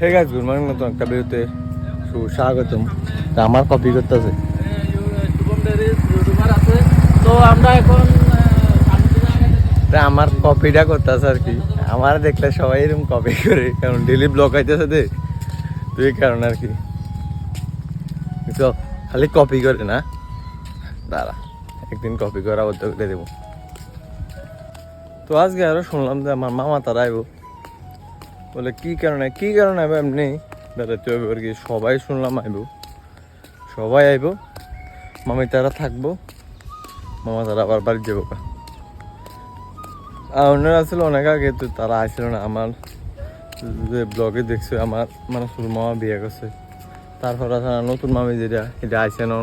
Hey guys good morning নতুন একটা ভিডিওতে সুস্বাগতম। আমার কপি ইউটিউবার আছে আমরা কপিটা করতেছে আর কি। আমার দেখলে সবাই এরকম কপি করে, কারণ ডেলি ব্লক আইতেছে দে। তো কারণে আর কি। খালি কপি করে না। দাঁড়া, একদিন কপি করা বলতে করে দেবো। তো আজকে আরও শুনলাম যে আমার মামা তারা আইব। বলে, কি কারণে? কি কারণে আইব এমনি বেড়াতে হবে? আর কি সবাই শুনলাম আইব। সবাই আইব। মামি তারা থাকব। মামা তারা আবার বাড়ি যাব। আর অন্যরা আসলে অনেক আগে তো তারা আসছিল না। আমার যে ব্লগে দেখছ, আমার মানে শুরু মামা বিয়ে করছে। তারপর আছে নতুন মামি যেটা এটা আইসে না।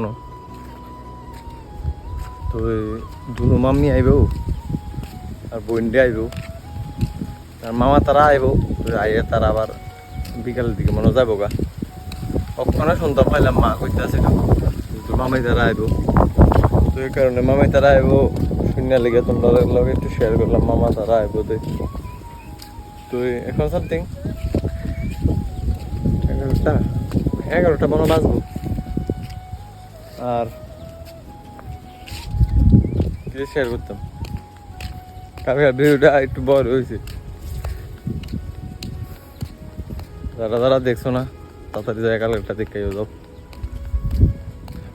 তো দুনো মামি আইব, আর বোনডে আইব। আর মামা তারা আইব, আইয়ে তারা আবার বিকালের দিকে মনে যাব গা। কখনো শুনতে পাইলাম, মা কইতাছে তো মামাই তারা আইব। তো এই কারণে মামাই তারা আইব, শূন্য লেগে তোমরা লগে একটু শেয়ার করলাম, মামা তারা আইব তো এই এখন সামথিং এগারোটা এগারোটা মনে বাজবো। আর শেয়ার করতাম। কালকে ভিডিওটা একটু বড় হয়েছে যারা যারা দেখছ না? তাড়াতাড়ি যায় কালকেরটা দেখে যাও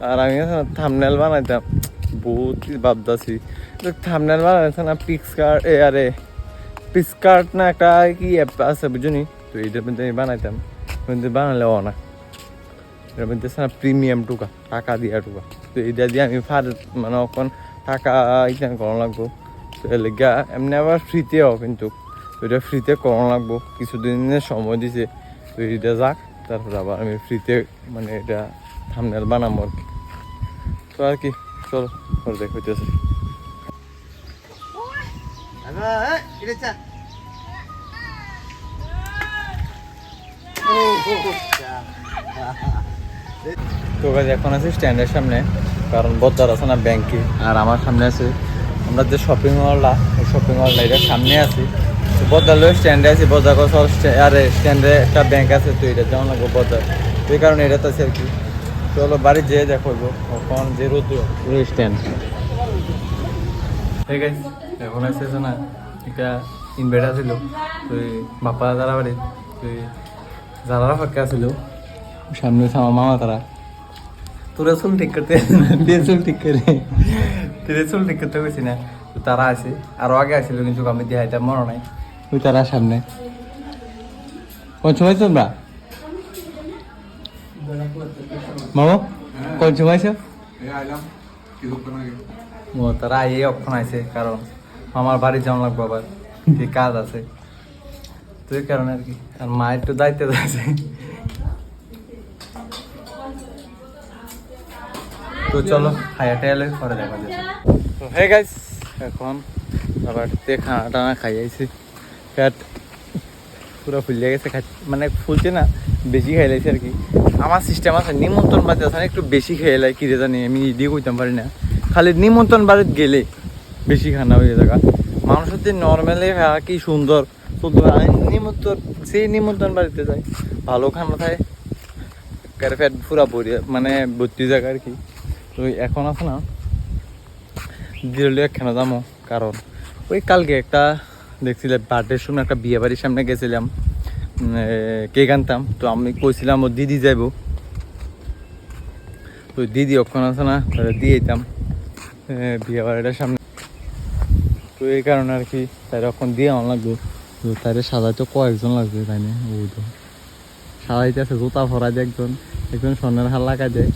আর আমি থামনেল বানাইতাম। বহুত ভাবতাছি। থামনেল বানাইছে না পিক্সকার্ট এ, আরে পিক্সকার্ট না একটা কি অ্যাপ আছে বুঝুনি? তো এইটার মধ্যে আমি বানাইতাম। কিন্তু বানালে ও না। এটার মধ্যে না প্রিমিয়াম টুকা, টাকা দিয়া টুকা। তো এইটা দিয়ে আমি ফার মানে এখন টাকা ইটান করা লাগবো। তো এর এমনি আবার ফ্রিতেও কিন্তু। এটা ফ্রিতে করা লাগবো। কিছুদিনের সময় দিছে। তো এটা যাক তারপর আবার আমি ফ্রিতে মানে এটা থামনেল বানাবো আর কি। তো আর কি চলো ওর দেখ হইতেছে। তো কাজ এখন আছে স্ট্যান্ডের সামনে কারণ বদ্দার আছে না ব্যাংকে আর আমার সামনে আছে আমরা যে শপিং মলটা ওই শপিং মলটা এটার সামনে আছে। বদ্দার লোক স্ট্যান্ডে আছে বদ্দার কথা আরে স্ট্যান্ডে একটা ব্যাংক আছে তো এটা যেমন লাগবো তো এই কারণে এটাতে আছে আর কি। চলো বাড়ি যেয়ে দেখো এখন যে রোদ স্ট্যান্ড ঠিক আছে এখন আসতেছে না। একটা ইনভার্টার ছিল তো এই বাপ্পা দাদা বাড়ি তো এই যারা ফাঁকা ছিল সামনে আমার মামা তারা। তোরা চুল ঠিক করতে চুল ঠিক করে তোরা চুল ঠিক করতে গেছি না তো তারা আছে। আরও আগে আসছিল কিন্তু আমি দিয়ে এটা মনে নাই। ওই তারা সামনে। কোন সময় তোমরা? মামা কোন সময় ও তারা এই অক্ষণ আছে কারণ আমার বাড়ি যাওয়া লাগবো আবার। কি কাজ আছে? তো এই কারণে আর কি। আর মা একটু দায়িত্ব আছে তো চলো খাইয়াটা এলে পরে দেখা যাবে। তো হে গাইস এখন আবার তে খানা টানা পেট পুরো ফুলে গেছে মানে ফুলছে না, বেশি খাই লাইছে আর কি। আমার সিস্টেম আছে, নিমন্ত্রণ বাড়িতে আছে, একটু বেশি খেয়ে লাই কি রে জানি, আমি দিয়ে কইতাম পারি না। খালি নিমন্ত্রণ বাড়িতে গেলে বেশি খানা হয়ে থাকা মানুষের যে নর্মালি খাওয়া কি সুন্দর। নিমন্ত্রণ, সেই নিমন্ত্রণ বাড়িতে যাই। ভালো খানা থাকে। পেট পুরা ভরি মানে ভর্তি জায়গা আর কি। তো এখন আছে না, দিল্লি কেন যাব কারণ ওই কালকে একটা দেখছিলে বার্থডের সময় একটা বিয়ে বাড়ির সামনে গেছিলাম কেক আনতাম। তো আমি কইছিলাম, ও দিদি যাইব। তো দিদি অক্ষণ আছে না, তাহলে দিয়ে দিতাম বিয়ে বাড়িটার সামনে। তো এই কারণে আর কি তাই অক্ষণ দিয়ে আমার লাগবে। তো তাদের সাজাইতে কয়েকজন লাগবে তাই না ওই তো। সাজাইতে আছে জুতা ভরা দিয়ে একজন একজন স্বর্ণের হার লাগাই দেয়।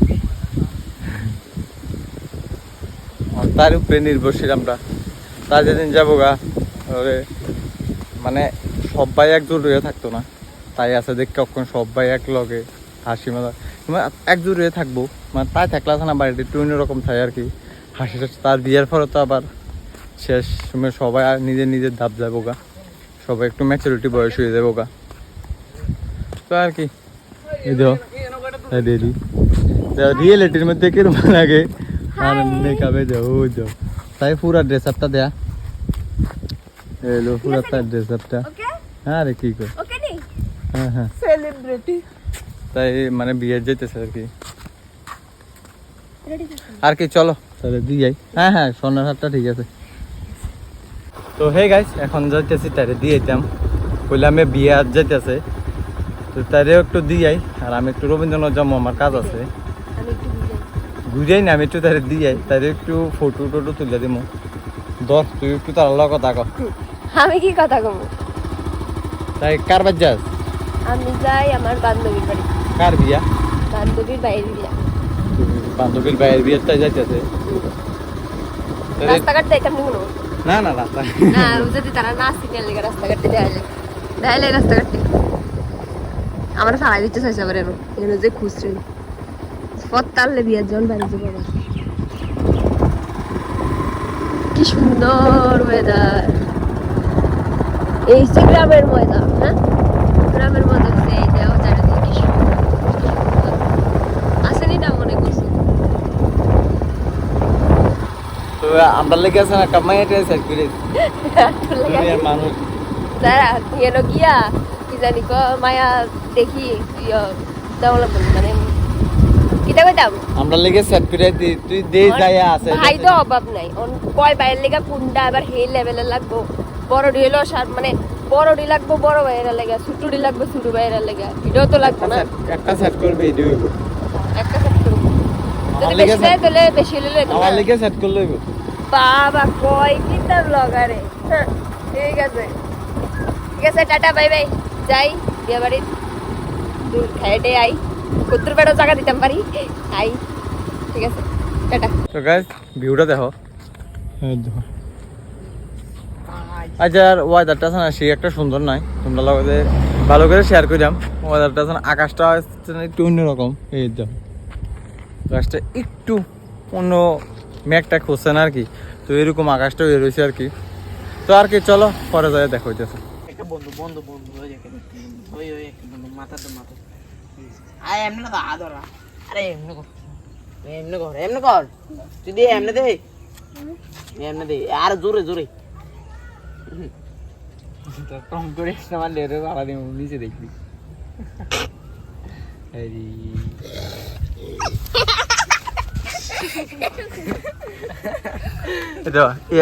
তার উপরে নির্ভরশীল আমরা। তা যেদিন যাব গা মানে সবাই একজোট হয়ে থাকতো না। তাই আছে দেখ কখন সবাই এক লগে হাসি মজা। মানে একজোট হয়ে থাকব মানে তাই থাকলে আছে না বাড়িতে একটু অন্যরকম থাকে আর কি। হাসি তার বিয়ের পরে তো আবার শেষ সময় সবাই আর নিজের নিজের ধাপ যাব গা। সবাই একটু ম্যাচুরিটি বয়স হয়ে যাব গা। তো আর কি এই দেখো রিয়েলিটির মধ্যে কিরম লাগে। আর মেকআপে যাও তাই পুরা ড্রেস আপটা দেয়া। এলো পুরা তার ড্রেস হ্যাঁ রে কি কর? নি? হ্যাঁ হ্যাঁ. তাই মানে বিয়ে যেতেছে আর কি। আর কি চলো। তাহলে দিয়ে যাই। হ্যাঁ হ্যাঁ সোনার হাটটা ঠিক আছে। তো হে গাইস এখন যাইতেছি তারে দিয়ে দিতাম আমি বিয়ে আজ যাইতেছে। তো তারেও একটু দিয়ে যাই। আর আমি একটু রবীন্দ্রনাথ যাব আমার কাজ আছে। বুঝাই না আমি একটু তারে দিয়ে যাই। তারে একটু ফটো টটো তুলে দিব দশ তুই একটু তার লগ কথা কর। আমি কি কথা কব তাই কার বাদ যাস আমি যাই আমার বান্ধবীর বাড়ি। কার বিয়া? বান্ধবীর বাইরে বিয়া। বান্ধবীর ভাইয়ের বিয়ের যাইতেছে। রাস্তাঘাট যাইতাম নি না না রাস্তা না যদি তারা না সিগন্যাল লেগে রাস্তাঘাটে দেয়ালে দেয়ালে রাস্তাঘাটে আমার ফাড়াই দিচ্ছে চাইছে আবার এনো এখানে যে খুচরে। পথ তাললে বিয়ার জন বাড়ি যাব আবার কি সুন্দর ওয়েদার এই যে গ্রামের ময়দা হ্যাঁ? গ্রামের মধ্যে হচ্ছে এই দেও চারিদিকে। আসেনি না মনে করছি? আমরা লেগে আছে না কামাই এটা সেট করে মানুষ। তারা গিয়া কি জানি ক মায়া দেখি দেওয়ালা মানে কিতা কইতাম? আমরা লেগে সেট করে দি তুই দে যায় আছে। ভাই তো অভাব নাই। কয় বাইরের লেগা কুন্ডা আবার হেই লেভেলের লাগবো? বড় ডি হলো সার মানে বড় ডি লাগবো বড় বাইরের লেগা ছোট ডি লাগবো ছোট বাইরের লেগা। ভিডিও তো লাগবে না। একটা সেট করবে ভিডিও একটা সেট করব। যদি বেশি দেয় তাহলে বেশি হলে আমার। লেগে সেট। বাবা কয় কিতা ব্লগারে হ্যাঁ, ঠিক আছে। ঠিক আছে টাটা বাই বাই। যাই বিয়ে বাড়ি দূর খাইটে আই। কুত্তর পেটও জায়গা দিতাম পারি। আই। ঠিক আছে টাটা। তো গাইস ভিউটা দেখো। এই দেখো। আচ্ছা আর ওয়েদারটা আছে না সেই একটা সুন্দর নাই তোমরা লগতে ভালো করে শেয়ার করিলাম। ওয়েদারটা আছে না আকাশটা একটু অন্যরকম এই দেখো আকাশটা একটু অন্য মেঘটা খুঁজছে না আর কি তো এরকম আকাশটা হয়ে রয়েছে আর কি তো আর কি, চলো, পরে যায় দেখো হইতেছে। আর, জোরে জোরে। টম করে আমার লেরে ভাড়া দিব নিচে দেখবি।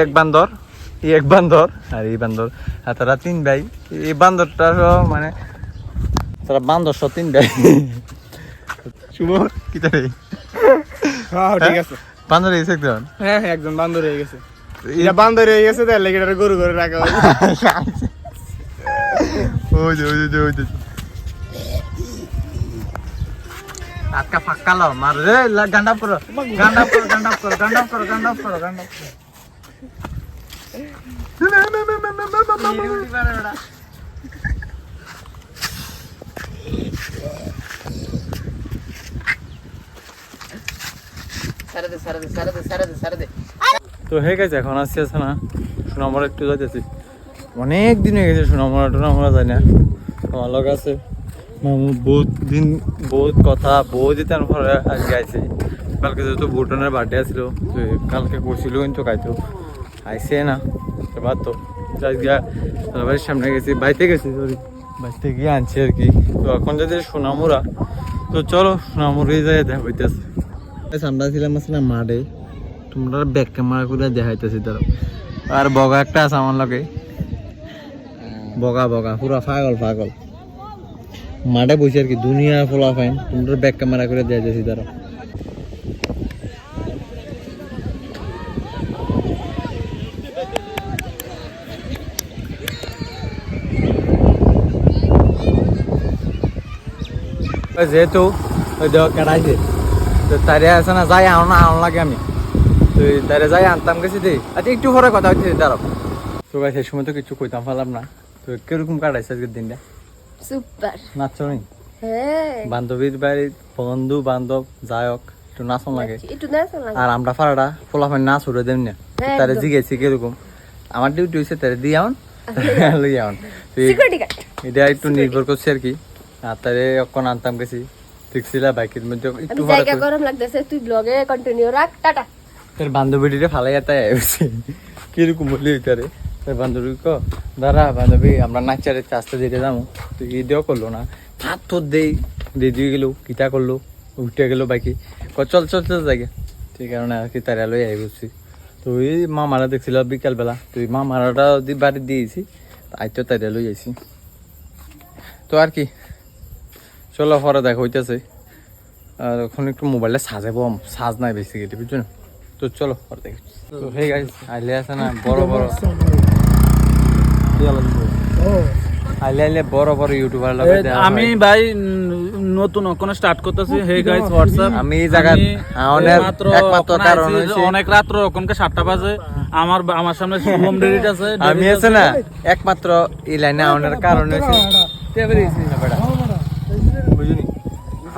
এক বান্দর এক বান্দর আর এই বান্দর। আর তারা তিন ভাই। এই বান্দরটা মানে তারা বান্দর সহ তিন ভাই। শুভ। কি তাই হ্যাঁ ঠিক আছে। বান্দর এই সেক্টর হ্যাঁ হ্যাঁ একদম বান্দর হয়ে গেছে। এটা বান্দর হয়ে গেছে তাহলে এটা গরু করে রাখা হয় ওই যে ওই যে ওই যে আজকা ফাক্কা লাও মার রে লা গান্ডা পুরো গান্ডা পুরো গান্ডা পুরো গান্ডা পুরো গান্ডা পুরো গান্ডা পুরো সারে দে সারে তো হয়ে গেছে, এখন আসছি আছে না। সোনামরা একটু যাইতেছি। অনেক দিন হয়ে গেছে সোনামরা টোনামরা যাই না। আমার লোক আছে মামু, বহুত দিন, বহুত কথা, বহুত দিন পরে আইছে কালকে যেহেতু ভুটানের বার্থডে আসছিল কালকে করছিল কিন্তু গাইতো। আইসে না এবার তো। আজকে বাড়ির সামনে গেছি, বাইতে গেছি সরি বাইতে গিয়ে আনছি আর কি। তো এখন যদি সোনামুরা তো চলো সোনামুরাই যাই, দেখা হইতেছে। আমরা ছিলাম আসলে মাঠে। তোমরা ব্যাক ক্যামেরা করে দেখাইতেছি ধরো আর বগা একটা আছে আমার লগে। বগা বগা, পুরা পাগল পাগল। মাঠে বসে আর কি, দুনিয়া ফোলা ফাইন তোমরা ব্যাক ক্যামেরা করে দেখাইতেছি ধরো যেহেতু কেটাইছে তো তারে আছে না, যাই আনো না আনো লাগে আমি। তো যাই আনতাম গেছি দে। আচ্ছা একটু পরে কথা হচ্ছে দাঁড়াও। তো ভাই সেই সময় তো কিছু কইতাম পারলাম না। তো কীরকম কাটাইছে আজকের দিনটা? সুপার। নাচছো নি হ্যাঁ। বান্ধবীর বাড়ি বন্ধু বান্ধব যায়ক একটু নাচন লাগে। একটু না শোনা আর আমরা ফাড়াটা ফলাফল নাচ উড়ে দেন না। তারে। জিগেছি কীরকম? আমার ডিউটি হয়েছে তারে দিয়ে আউন লই আউন। এটা একটু নির্ভর করছে আর কি। আর তারে অক্ষণ আনতাম গেছি। দেখছিলা বাইকের মধ্যে একটু গরম লাগতেছে তুই ব্লগে কন্টিনিউ রাখ টাটা। তোর বান্ধবীটিরে ফালাই আইছি কীরকম বলি তারে তোর বান্ধবী ক, দাঁড়া বান্ধবী, আমরা নাচারে আসতে দিতে যাব। তো ঈদেও করল না? ভাত তোর দেই। দিয়ে গেলো, কিতা করল? উঠে গেলো বাকি ক, চল চল চল যাগে সেই কারণে আর কি তারা লই আই বলছি তো ওই মামারা দেখছিল বিকালবেলা? তো ওই মামারাটা দি বাড়ি দিয়েছি তাই তো তারা লই আইছি। তো আর কি, চলো পরে দেখা হইতেছে। আর এখন একটু মোবাইলটা সাজাবো সাজ নাই বেসিক্যালি বুঝছ না? তো চলো পরে দেখি। তো হে গাইস আইলে আছে না বড় বড় আইলে আইলে বড় বড় ইউটিউবার লাগে আমি ভাই নতুন স্টার্ট করতেছি। হে গাইস হোয়াটসঅ্যাপ আমি এই একমাত্র কারণ হইছে অনেক রাত্র ওখানকে সাতটা বাজে। আমার আমার সামনে শুভম আছে আমি আছে না একমাত্র এই লাইনে আওনের কারণ হইছে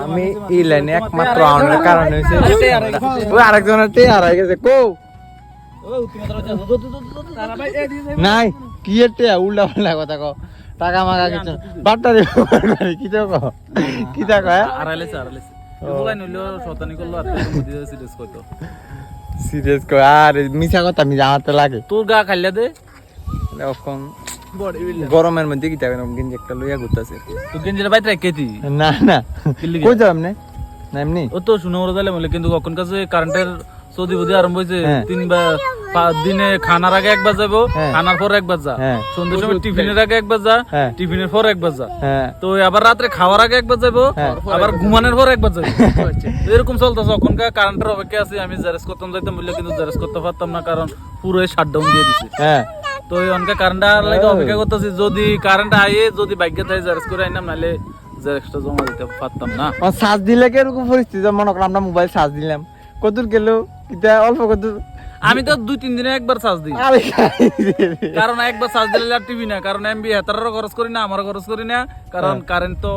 আমি এই লাইনে একমাত্র আওনের কারণ হইছে ওই আরেকজনের টে হারাই গেছে। কো। নাই কি এটে উল্টা পাল্টা কথা কো টাকা মাগা কিছু। বাট্টারি কি তো কো কি তা কয়? আড়াইলেছে আড়াইলেছে বলাই নইলো শতানি করল আর সিরিয়াস কইতো। সিরিয়াস কো আর মিছা কথা আমি জানাতে লাগে। তোর গা খাইলা দে। এখন গরমের মধ্যে কি গেঞ্জি একটা লইয়া ঘুরতেছে। গেঞ্জিটা বাইতে রেখেছি না না। কই যাও এমনি না এমনি? ও তো শুনে ওরা দিলে কিন্তু কখন কাছে কারেন্টের সৌদি বুদ্ধি আরম্ভ হয়েছে হ্যাঁ। তিনবার দিনে খানার আগে একবার যাব হ্যাঁ। খানার পর একবার যা। হ্যাঁ। সন্ধ্যের সময় টিফিনের আগে একবার যা। টিফিনের পর একবার যা। হ্যাঁ। তো আবার রাত্রে খাওয়ার আগে একবার যাব। আবার ঘুমানোর পর একবার যাব। তো এরকম চলতেছে। ওখানকার কারেন্টের অপেক্ষা আছে আমি জেরেস করতাম যাইতাম বললে কিন্তু জেরেস করতে পারতাম না কারণ পুরো শাটডাউন দিয়ে দিছে। হ্যাঁ। তো অনকা কারেন্ট লাগে অপেক্ষা করতেছি যদি কারেন্ট আইয়ে যদি ভাগ্য থাকে জেরেস করে আইনাম নাহলে জেরেসটা জমা দিতে পারতাম না। সাজ দিলে কি এরকম পরিস্থিতি মনে করো আমরা মোবাইল সাজ দিলাম। কতদূর গেল? কিতা অল্প কতদূর? আমি তো দুই তিন দিনে একবার চার্জ দিই। আরে কারণ একবার চার্জ দিলে আর টিভি না কারণ এমবি হেতারও খরচ করি না আমারও খরচ করি না কারণ কারেন্ট তো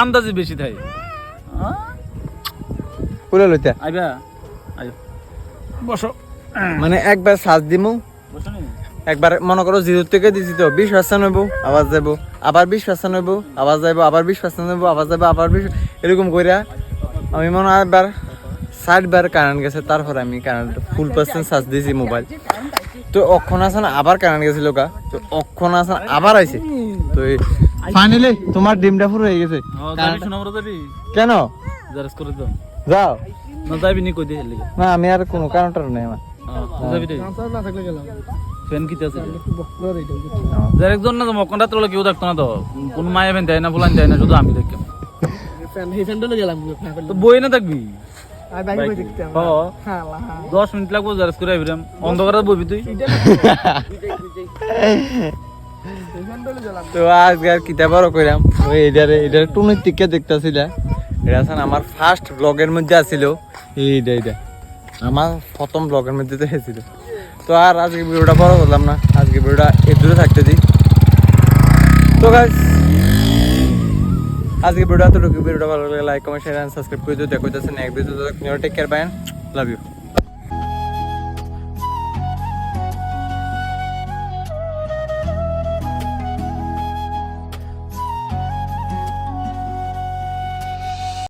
আন্দাজে বেশি থাকে। পুরো লইতা। আইবা বসো। মানে একবার সাজ দিমু। বসো নি। একবার মনে করো জিরো থেকে দিছি তো বিশ পার্সেন্ট হইব আবার যাব আবার বিশ পার্সেন্ট হইব আবার যাইবো আবার বিশ পার্সেন্ট হইব আবার যাব আবার বিশ এরকম কইরা আমি মনে হয় একবার ষাট বার কারেন্ট গেছে তারপর আমি কারেন্ট ফুল পার্সেন্ট চার্জ দিয়েছি মোবাইল তো অক্ষণ আছে না আবার কারেন্ট গেছিল কা তো অক্ষণ আছে না আবার আইছে। তো ফাইনালি তোমার ডিমটা পুরো হয়ে গেছে। কেন? জেরেস করে দাও। যাও। না যাবি নি কই দিয়ে না আমি আর কোনো কারণটা নেই আমার। ফ্যান কিতে আছে? যার একজন না মকন রাত্রে হলে কেউ দেখতো না তো? কোন মায়ে ফ্যান দেয় না ফুলান দেয় না শুধু আমি তো বই না থাকবি হ। দশ মিনিট লাগবো জেরক্স করে আইবিরাম। অন্ধকারে বইবি তুই? তো আজকে আর কিতা বড় কইরাম। ওই এটারে এটারে টুনির টিকে দেখতেছিল। এটা আছে না আমার ফার্স্ট ব্লগের মধ্যে আছিল। এইটা এইটা আমার প্রথম ব্লগের মধ্যে তো এসেছিল। তো আর আজকে ভিডিওটা বড় করলাম না। আজকে ভিডিওটা এর দূরে থাকতে দিই। তো গাইস আজকে ভিডিওটা এতটুকু। ভিডিওটা ভালো লাগলে like comment share and subscribe করে দিও। দেখো যাচ্ছে next video take care bye love you